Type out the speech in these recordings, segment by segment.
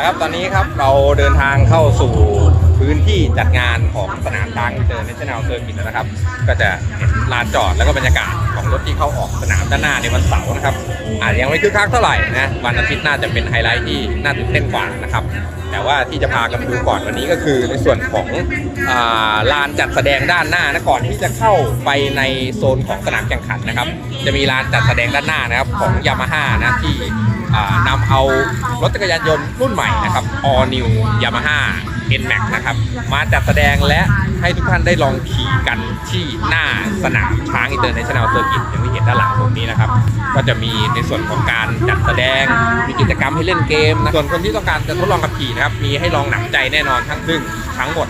นะครับตอนนี้ครับเราเดินทางเข้าสู่พื้นที่จัดงานของสนามช้างเตอร์เนชั่นแนลเซอร์กิตนะครับ ก็จะเห็นลานจอดแล้วก็บรรยากาศของรถที่เข้าออกสนามด้านหน้าในวันเสาร์นะครับอาจจะยังไม่คึกคักเท่าไหร่นะวันอาทิตย์น่าจะเป็นไฮไลท์ที่น่าตื่นเต้นกว่านะครับ แต่ว่าที่จะพากันดูก่อนวันนี้ก็คือในส่วนของอาลานจัดแสดงด้านหน้านะก่อนที่จะเข้าไปในโซนของสนามแข่งขันนะครับ จะมีลานจัดแสดงด้านหน้านะครับของยามาฮ่านะที่ นำเอารถจักรยานยนต์รุ่นใหม่นะครับ All New Yamaha N-Max นะครับ มาจัดแสดงและให้ทุกท่านได้ลองขี่กันที่หน้าสนามช้างอินเตอร์เนชั่นแนลเซอร์กิตอย่างที่เห็นด้านหลังผมนี้นะครับ ก็จะมีในส่วนของการจัดแสดง มีกิจกรรมให้เล่นเกมนะส่วนคนที่ต้องการจะทดลองขับขี่นะครับ มีให้ลองหนำใจแน่นอนทั้งซึ่งทั้งหมด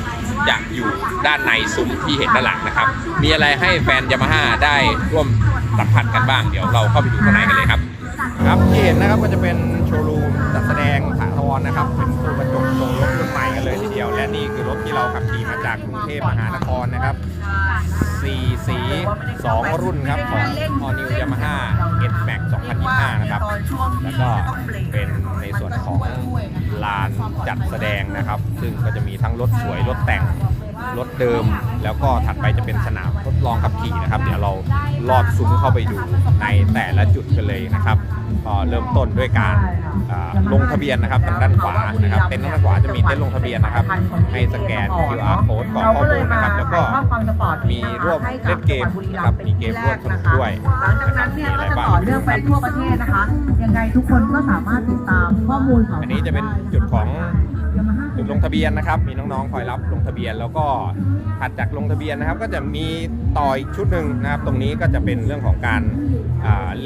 จะอยู่ด้านในซุ้มที่เห็นด้านหลังนะครับ มีอะไรให้แฟนยามาฮ่าได้ร่วมสัมผัสกันบ้าง เดี๋ยวเราเข้าไปดูข้างในกันเลยครับ นนะครับก็จะเป็นโชว์รูมจัดแสดงถาวรนะครับ เป็นตู้กระจกโชว์รถรุ่นใหม่กันเลยทีเดียว และนี่คือรถที่เราขับขี่มาจากกรุงเทพมหานครนะครับสี่สีสองรุ่นครับของ All New Yamaha N Max 2025 นะครับ แล้วก็เป็นในส่วนของลานจัดแสดงนะครับ ซึ่งก็จะมีทั้งรถสวยรถแต่ง รถเดิม แล้วก็ถัดไปจะเป็นสนามทดลองขับขี่นะครับ เดี๋ยวเราลอดซุ้มเข้าไปดูในแต่ละจุดกันเลยนะครับก็เริ่มต้นด้วยการอ่าลงทะเบียนนะครับทางด้านขวานะครับเต็นท์ทางด้านขวาจะมีเต็นท์ลงทะเบียนนะครับ ให้สแกน QR code กรอกข้อมูลนะครับแล้วก็มีร่วมเล่นเกมนะครับมีเกมร่วมสนุกด้วยหลังจากนั้นเนี่ยก็จะต่อเนื่องไปทั่วประเทศนะคะยังไงทุกคนก็สามารถติดตามข้อมูลของอันนี้จะเป็นจุดของ จุดลงทะเบียนนะครับ มีน้องๆคอยรับลงทะเบียน แล้วก็ถัดจากลงทะเบียนนะครับ ก็จะมีต่ออีกชุดหนึ่งนะครับ ตรงนี้ก็จะเป็นเรื่องของการ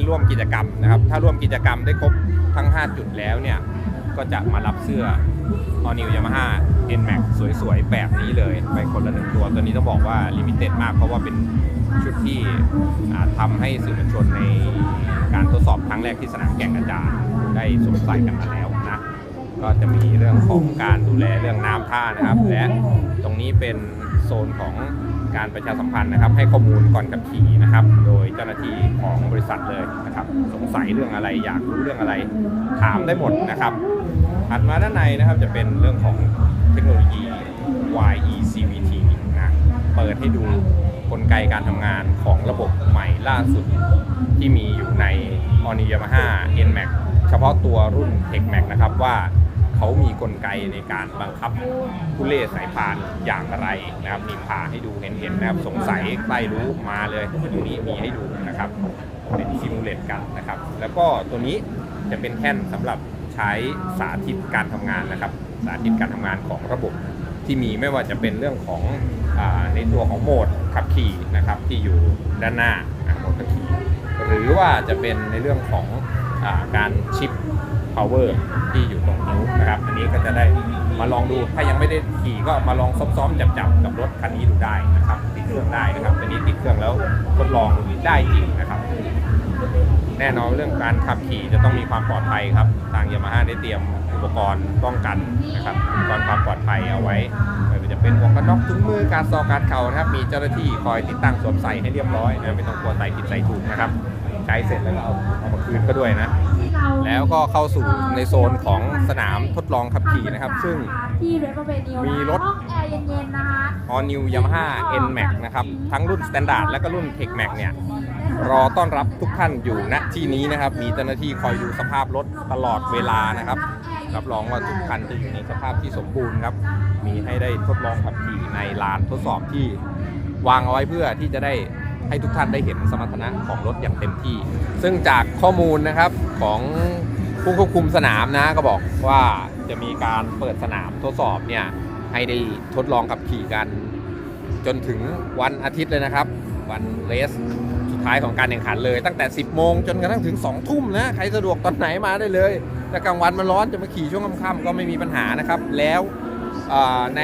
ร่วมกิจกรรมนะครับ ถ้าร่วมกิจกรรมได้ครบทั้ง 5 จุดแล้วเนี่ยก็จะมารับเสื้อ All New Yamaha N Max สวยๆ แบบนี้เลย ไปคนละหนึ่งตัว ตัวนี้ต้องบอกว่าลิมิเต็ดมากเพราะว่าเป็นชุดที่ทำาให้สื่อมวลชนในการทดสอบครั้งแรกที่สนามแข่งอาจารย์ได้สวมใส่กันมาแล้ว ก็จะมีเรื่องของการดูแลเรื่องน้ำท่านะครับ และตรงนี้เป็นโซนของการประชาสัมพันธ์นะครับ ให้ข้อมูลก่อนขับขี่นะครับ โดยเจ้าหน้าที่ของบริษัทเลยนะครับ สงสัยเรื่องอะไรอยากรู้เรื่องอะไร ถามได้หมดนะครับถัดมาด้านในนะครับจะเป็นเรื่องของเทคโนโลยี YECVT นะเปิดให้ดูกลไกการทำงานของระบบใหม่ล่าสุดที่มีอยู่ใน All New Yamaha N-Max เฉพาะตัวรุ่น Tech Max นะครับว่า เขามีกลไกในการบังคับผู้เล่สายพานอย่างไรนะครับมีพาให้ดูเห็นๆนะครับสงสัยใครรู้มาเลยตรงนี้มีให้ดูนะครับ เป็นซิมูเลตกันนะครับ แล้วก็ตัวนี้จะเป็นแท่นสำหรับใช้สาธิตการทำงานนะครับ สาธิตการทำงานของระบบที่มีไม่ว่าจะเป็นเรื่องของอในตัวของโหมดขับขี่นะครับที่อยู่ด้านหน้าโหมดขับขี่หรือว่าจะเป็นในเรื่องของอการชิป power ที่อยู่ตรงนิ้วนะครับ อันนี้ก็จะได้มาลองดูถ้ายังไม่ได้ขี่ก็มาลองซ้อมๆจับๆกับรถคันนี้ดูได้นะครับติดเครื่องได้นะครับอันนี้ติดเครื่องแล้วทดลองได้จริงนะครับ แน่นอนเรื่องการขับขี่จะต้องมีความปลอดภัยครับทางยามาฮ่าได้เตรียมอุปกรณ์ป้องกันนะครับอุปกรณ์ความปลอดภัยเอาไว้ไม่ว่าจะเป็นหมวกกันน็อกถุงมือการซอการเข่านะครับ มีเจ้าหน้าที่คอยติดตั้งสวมใส่ให้เรียบร้อยนะไม่ต้องกลัวใส่ผิดใส่ถูกนะครับใช้เสร็จแล้วก็เอาเอามาคืนก็ด้วยนะ แล้วก็เข้าสู่ในโซนของสนามทดลองขับขี่นะครับ ซึ่งที่เรดโรเบนิวมีรถห้องแอร์เย็นๆนะคะ All New Yamaha N Max นะครับ ทั้งรุ่น Standard และก็รุ่น Tech Max เนี่ย รอต้อนรับทุกท่านอยู่ณที่นี้นะครับ มีเจ้าหน้าที่คอยดูสภาพรถตลอดเวลานะครับ รับรองว่าทุกคันจะอยู่ในสภาพที่สมบูรณ์ครับ มีให้ได้ทดลองขับขี่ในลานทดสอบที่วางเอาไว้เพื่อที่จะได้ ให้ทุกท่านได้เห็นสมรรถนะของรถอย่างเต็มที่ ซึ่งจากข้อมูลนะครับของผู้ควบคุมสนามนะก็บอกว่าจะมีการเปิดสนามทดสอบเนี่ยให้ได้ทดลองขับขี่กัน จนถึงวันอาทิตย์เลยนะครับ วันเรสสุดท้ายของการแข่งขันเลย ตั้งแต่ 10 โมงจนกระทั่งถึง 2 ทุ่มนะใครสะดวกตอนไหนมาได้เลยแต่กลางวันมันร้อนจะมาขี่ช่วงค่ำๆก็ไม่มีปัญหานะครับ แล้วใน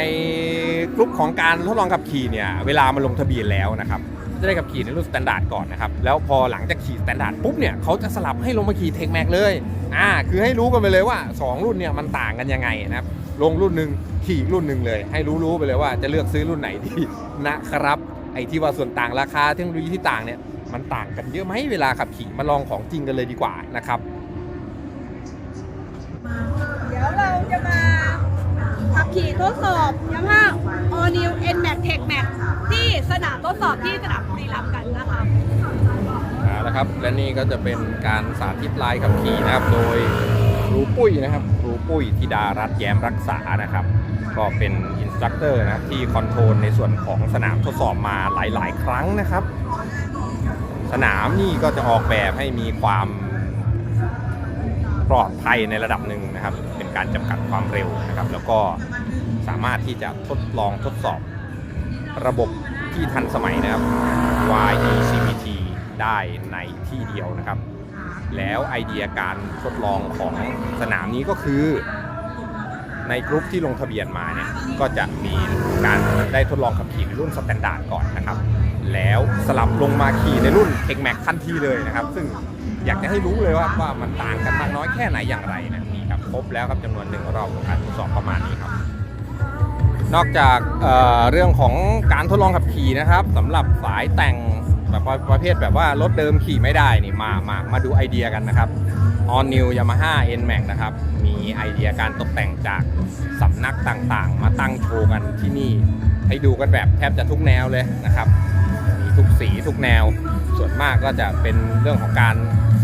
กลุ่มของการทดลองขับขี่เนี่ยเวลามาลงทะเบียนแล้วนะครับ จะได้ขับขี่ในรุ่นสแตนดาร์ดก่อนนะครับแล้วพอหลังจากขี่สแตนดาร์ดปุ๊บเนี่ยเขาจะสลับให้ลงมาขี่เทคแม็กเลยอ่าคือให้รู้กันไปเลยว่า 2 รุ่นเนี่ยมันต่างกันยังไงนะครับลงรุ่นหนึ่งขี่รุ่นหนึ่งเลย ให้รู้ๆไปเลยว่าจะเลือกซื้อรุ่นไหนดีนะครับไอ้ที่ว่าส่วนต่างราคาเทคโนโลยีที่ต่างเนี่ยมันต่างกันเยอะไหมเวลาขับขี่มาลองของจริงกันเลยดีกว่านะครับเดี๋ยวเราจะมา ขี่ทดสอบยามา All New N Max Tech Max ที่สนามทดสอบที่สนามบุรีรัมย์กันนะคะเอาละครับและนี่ก็จะเป็นการสาธิตลายขับขี่นะครับ โดยครูปุ้ยนะครับครูปุ้ยธิดารัตแย้มรักษานะครับ ก็เป็นอินสตรัคเตอร์นะครับที่คอนโทรลในส่วนของสนามทดสอบมาหลาย ๆ ครั้งนะครับ สนามนี่ก็จะออกแบบให้มีความ ปลอดภัยในระดับหนึ่งนะครับ เป็นการจำกัดความเร็วนะครับ แล้วก็สามารถที่จะทดลองทดสอบระบบที่ทันสมัยนะครับ YECVT ได้ในที่เดียวนะครับ แล้วไอเดียการทดลองของสนามนี้ก็คือ ในกลุ่มที่ลงทะเบียนมาเนี่ยก็จะมีการได้ทดลองขับขี่ในรุ่นสแตนดาร์ดก่อนนะครับ แล้วสลับลงมาขี่ในรุ่น Tech Max ทันทีเลยนะครับ ซึ่ง อยากจะให้รู้เลยว่าว่ามันต่างกันมากน้อยแค่ไหนอย่างไรนะนี่ครับครบแล้วครับจำนวนหนึ่งรอบของการทดสอบประมาณนี้ครับนอกจากเเรื่องของการทดลองขับขี่นะครับสำหรับสายแต่งแบบประเภทแบบว่ารถเดิมขี่ไม่ได้นี่มามามาดูไอเดียกันนะครับ All New Yamaha N Max นะครับ มีไอเดียการตกแต่งจากสำนักต่างๆ มาตั้งโชว์กันที่นี่ ให้ดูกันแบบแทบจะทุกแนวเลยนะครับ มีทุกสีทุกแนว ส่วนมากก็จะเป็นเรื่องของการ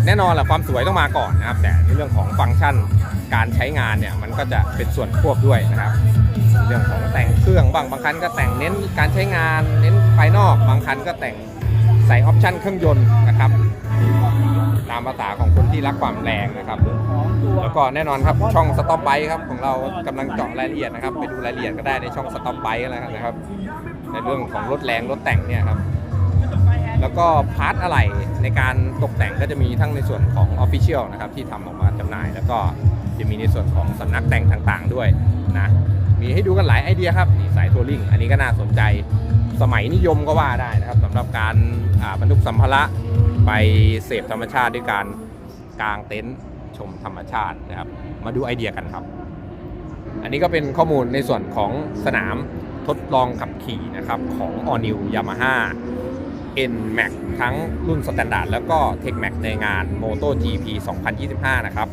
แน่นอนแหละความสวยต้องมาก่อนนะครับ แต่ในเรื่องของฟังก์ชันการใช้งานเนี่ยมันก็จะเป็นส่วนควบด้วยนะครับ เรื่องของแต่งเครื่องบางบางคันก็แต่งเน้นการใช้งาน เน้นภายนอกบางคันก็แต่งใส่ออปชันเครื่องยนต์นะครับตามภาษาของคนที่รักความแรงนะครับ แล้วก็แน่นอนครับช่องสต็อปไบครับของเรากำลังเจาะรายละเอียดนะครับ ไปดูรายละเอียดก็ได้ในช่องสต็อปไบแล้วนะครับ ในเรื่องของรถแรงรถแต่งเนี่ยครับ แล้วก็พาร์ทอะไรในการตกแต่งก็จะมีทั้งในส่วนของ Official นะครับที่ทำออกมาจำหน่าย แล้วก็จะมีในส่วนของสำนักแต่งต่างๆด้วยนะมีให้ดูกันหลายไอเดียครับนี่สายทัวริงอันนี้ก็น่าสนใจสมัยนิยมก็ว่าได้นะครับสำหรับการบรรทุกสัมภาระไปเสพธรรมชาติด้วยการกางเต็นท์ชมธรรมชาตินะครับ มาดูไอเดียกันครับ อันนี้ก็เป็นข้อมูลในส่วนของสนามทดลองขับขี่นะครับของ All New Yamaha N Max ทั้งรุ่นสแตนดาร์ดแล้วก็ Tech Max ในงาน Moto GP 2025 นะครับ